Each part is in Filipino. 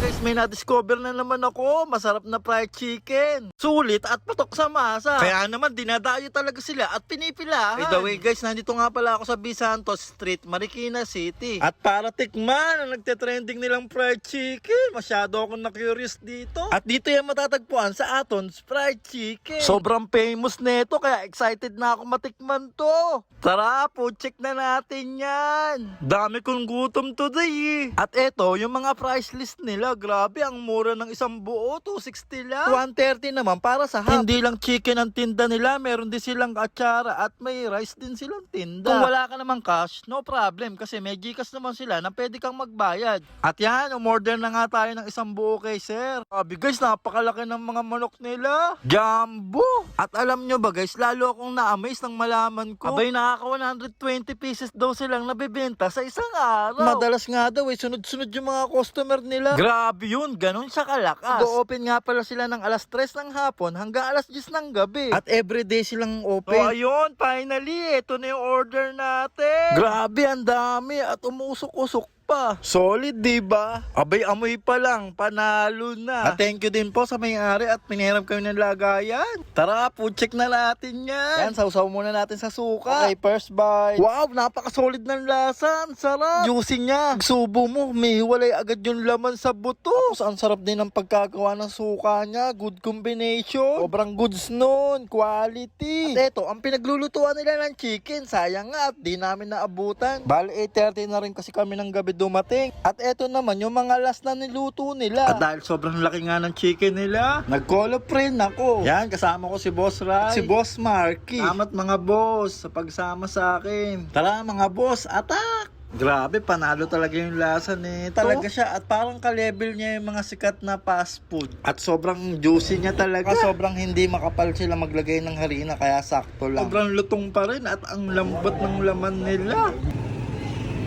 the may na-discover na naman ako. Masarap na fried chicken. Sulit at patok sa masa. Kaya naman, dinadayo talaga sila at pinipilahan. By the way guys, nandito nga pala ako sa B. Santos Street, Marikina City. At para tikman ang nagte-trending nilang fried chicken. Masyado akong na-curious dito. At dito yung matatagpuan sa Aton's Fried Chicken. Sobrang famous nito kaya excited na ako matikman to. Tara, po check na natin yan. Dami kong gutom today eh. At eto, yung mga price list nila, grabe, ang mura ng isang buo, 260 lang. 130 naman para sa half. Hindi lang chicken ang tinda nila, meron din silang atsara at may rice din silang tinda. Kung wala ka naman cash, no problem kasi may Gcash naman sila na pwede kang magbayad. At yan, umorder na nga tayo ng isang buo kay sir. Sabi guys, napakalaki ng mga manok nila. Jumbo! At alam nyo ba guys, lalo akong na-amaze nang malaman ko. Abay, nakaka 120 pieces daw silang nabibenta sa isang araw. Madalas nga daw eh, sunod-sunod yung mga customer nila. Grabe yun, ganun siya kalakas. Go-open nga pala sila ng alas 3 ng hapon hanggang alas 10 ng gabi. At everyday silang open. So ayun, finally, ito na yung order natin. Grabe, ang dami at umusok-usok pa. Solid, di ba? Abay, amoy pa lang. Panalo na. At thank you din po sa may-ari at pinirap kami ng lagayan. Tara, food check na natin yan. Yan, sausaw muna natin sa suka. Okay, first bite. Wow, napaka-solid ng lasa. Ang sarap. Juicy niya. Subo mo, may hiwalay agad yung laman sa buto. Tapos ang sarap din ng pagkagawa ng suka niya. Good combination. Sobrang goods nun. Quality. At eto, ang pinaglulutuan nila ng chicken. Sayang nga at di namin naabutan. Bali, 8.30 na rin kasi kami ng gabi dumating. At eto naman, yung mga last na niluto nila. At dahil sobrang laki nga ng chicken nila, nag-call friend ako. Yan, kasama ko si Boss Rai. Si Boss Marky. Salamat mga boss sa pagsama sa akin. Tara mga boss, attack! Grabe, panalo talaga yung lasa nito. Talaga siya at parang ka-level niya yung mga sikat na fast food. At sobrang juicy niya talaga. Sobrang hindi makapal sila maglagay ng harina kaya sakto lang. Sobrang lutong pa rin at ang lambot ng laman nila.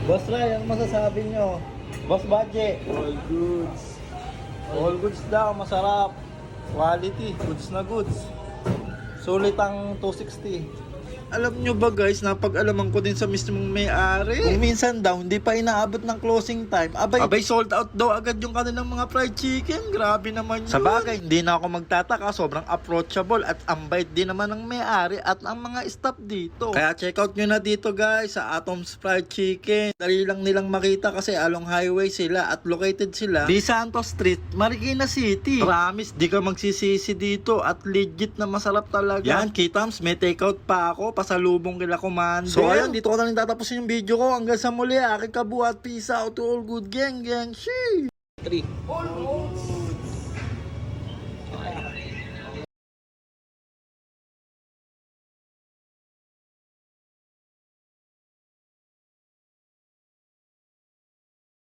Boss Ray, ano masasabi nyo? Boss Baje. All goods. All goods daw, masarap. Quality, goods na goods. Sulit ang 260. Alam nyo ba guys, napag-alaman ko din sa mismong may-ari. Kung minsan daw, hindi pa inaabot ng closing time. Abay, abay sold out daw agad yung kanilang mga fried chicken. Grabe naman yun. Sa bagay, hindi na ako magtataka. Sobrang approachable at ang bait din naman ng may-ari at ang mga staff dito. Kaya check out nyo na dito guys sa Atom's Fried Chicken. Dali lang nilang makita kasi along highway sila at located sila di Santos Street, Marikina City. Promise, di ka magsisisi dito at legit na masarap talaga. Yan, Kitams, may takeout pa ako pasalubong kila Commander. So ayun, dito ko na rin tatapusin yung video ko. Hanggang sa muli, aking kabuhat. Peace out to all good gang gang. Shee! 3. All good.